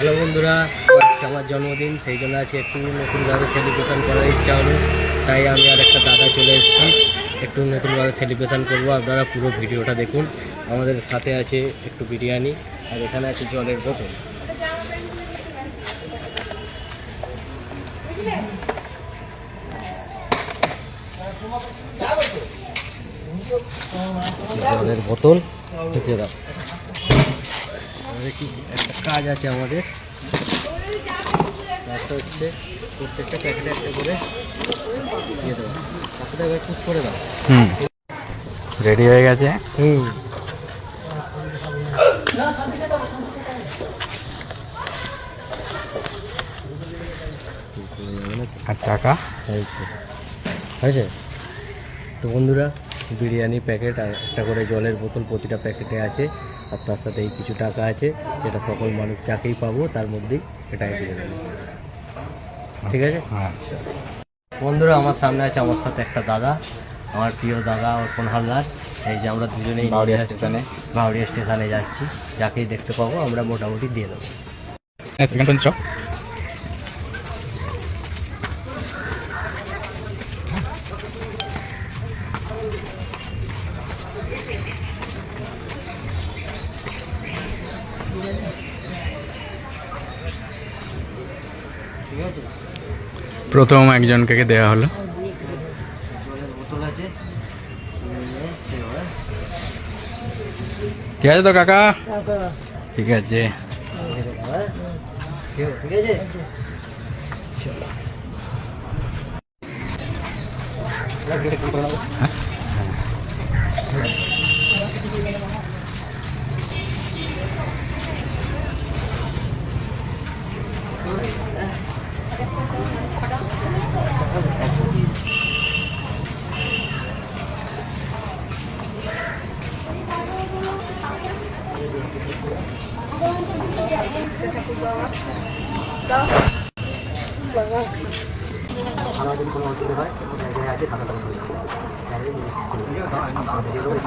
Hello বন্ধুরা, আজকে আমার জন্মদিন, সেই জন্য আজকে একটু নতুনভাবে সেলিব্রেশন করার ইচ্ছা হলো। তাই আমি আর একটা দাদা চলে এসেছি। একটু নতুনভাবে সেলিব্রেশন করব। আপনারা পুরো ভিডিওটা দেখুন। আমাদের সাথে আছে একটু বিরিয়ানি, আর এখানে আছে জলের বোতল। জলের বোতল ঢুকিয়ে দাও। আমাদের কি একটা কাজ আছে আমাদের। কাজটা হচ্ছে প্রত্যেকটা প্যাকেটে একটা করে দিয়ে দেবো। তারপরে এবার পুশ করে দাও। হুম। রেডি হয়ে গেছে? হুম। আর টাকা? হয়েছে? তো বন্ধুরা বিরিয়ানি প্যাকেট আর একটা করে জলের বোতল প্রতিটা প্যাকেটে আছে আর তার সাথে এই কিছু টাকা আছে যেটা সকল মানুষ যাকেই পাবো তার মধ্যেই এটাই দিয়ে দেবো। ঠিক আছে? আচ্ছা। বন্ধুরা আমার সামনে আছে আমার সাথে একটা দাদা আমার প্রিয় দাদা অর্পণ হালদার এই যে আমরা দুজনেই বাউরিয়া স্টেশনে। বাউরিয়া স্টেশনে যাচ্ছি যাকেই দেখতে পাবো আমরা মোটামুটি দিয়ে দেবো। ঠিক আছে? প্রথম একজনকে দেওয়া হলো? ঠিক আছে তো কাকা? ঠিক আছে? ঠিক আছে, ঠিক আছে। চলো আমার যদি কোনো অসুবিধা হয় করে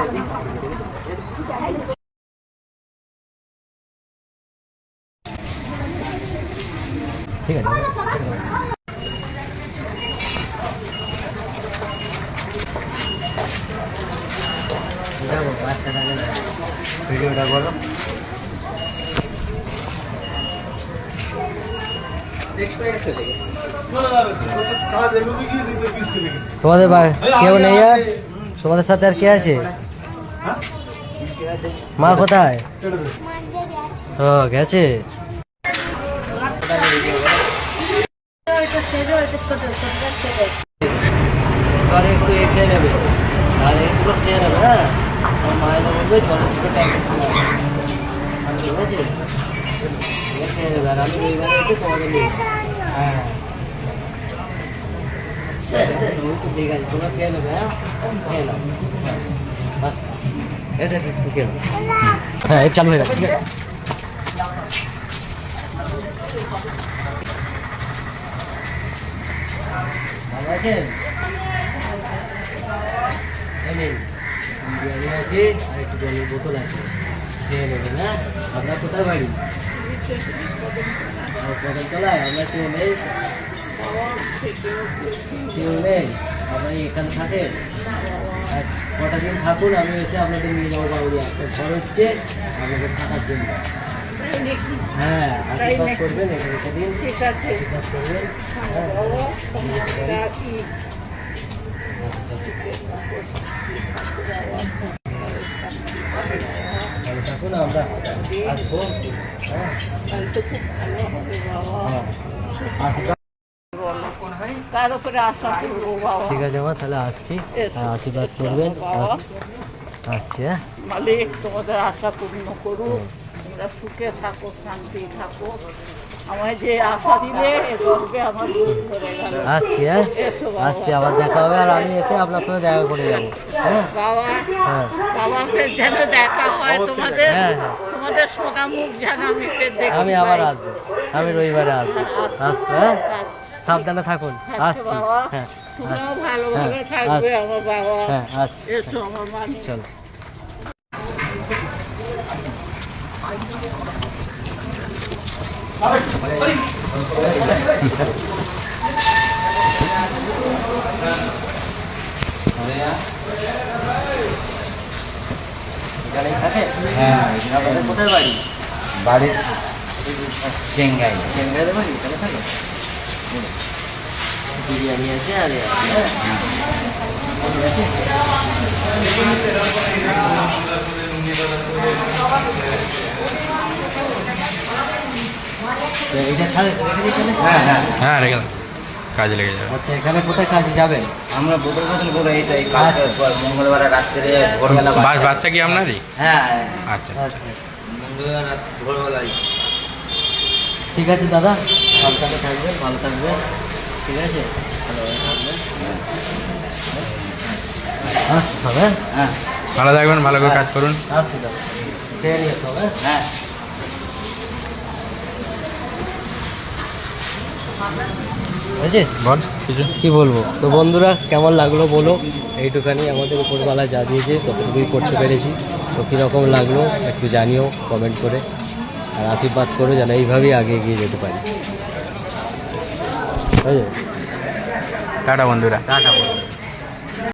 ঠিক আছে ভিডিওটা বলো তোমাদের কেউ নেই আর? তোমাদের সাথে আর কে আছে? মা কোথায়? ও গেছে? একটু এ খেয়ে নেবে। আর একটু খেয়ে নেবে হ্যাঁ? মায়ের বলবে জলের ঠিক আছে এ খেয়ে আমি এইবারে একটু তোমাদের খেয়ে নেবে হ্যাঁ খেয়ে নাও চালু হয়ে গেছে আছে ভালো আছেন বিরিয়ানি আছে আর একটু জলের বোতল আছে। খেয়ে নেবেন হ্যাঁ আপনার কোথায় বাড়ি কদম তলায় আমরা কেউ নেই কেউ নেই আপনি এখানে থাকেন কটা দিন থাকুন আমি এসে আপনাদের নিয়ে যাব বাবুরিয়া একটা ঘর হচ্ছে আপনাদের থাকার জন্য হ্যাঁ আশীর্বাদ করবেন এখানে ঠিক আছে আশীর্বাদ করবেন হ্যাঁ আশা করব আসব ঠিক আছে মা তাহলে আসছি। আশীর্বাদ করবেন। আসছি। আসছি হ্যাঁ। মালিক তোমাদের আশা পূর্ণ করুক। তোমরা সুখে থাকো শান্তি থাকো। আসছি হ্যাঁ? আসছি আবার দেখা হবে আর আমি এসে আপনার সাথে দেখা করে যাব। হ্যাঁ? হ্যাঁ। বাবাকে যেন দেখা হয় তোমাদের হ্যাঁ, হ্যাঁ। আমি ফের দেখি আমি আবার আসব। আমি রবিবারে আসব। আসব হ্যাঁ? সাবধানে থাকুন। আসছি হ্যাঁ হ্যাঁ, আসছি। আমার বাবা। হ্যাঁ আসছি। এসো আমার মানে চলো এখানেই থাকে হ্যাঁ আপনাদের কোথায় বাড়ি বাড়ির চেঙ্গাই চেন্নাইতে বাড়ি এখানে থাকে বিরিয়ানি আছে আর এ আছে। এইটা খাবে রেখে দিই তাহলে? হ্যাঁ হ্যাঁ হ্যাঁ। রেখে দাও। কাজে লেগে যাবে। আচ্ছা এখানে কোথায় কাজে যাবেন আমরা বোতল বোতল করে এই এই কালকে মঙ্গলবার রাত্রে ভোরবেলা বাস বাচ্চা কি আপনারই? হ্যাঁ। আচ্ছা আচ্ছা। মঙ্গলবার রাত ভোরবেলায়। ঠিক আছে দাদা। সাবধানে থাকবেন ভালো থাকবেন ঠিক আছে? হ্যাঁ। হ্যাঁ। ভালো থাকবেন ভালো করে কাজ করুন। আসছি দাদা। নিয়ে হ্যাঁ। হয়েছে বল কিছু? কি বলব? তো বন্ধুরা কেমন লাগল বলো? এইটুখানি আমাদের উপরবেলা যা দিয়েছে ততটুকুই করতে পেরেছি। তো কীরকম লাগল একটু জানিও কমেন্ট করে। আর আশীর্বাদ করো যেন এইভাবেই আগে এগিয়ে যেতে পারি। টাটা বন্ধুরা। টাটা বলো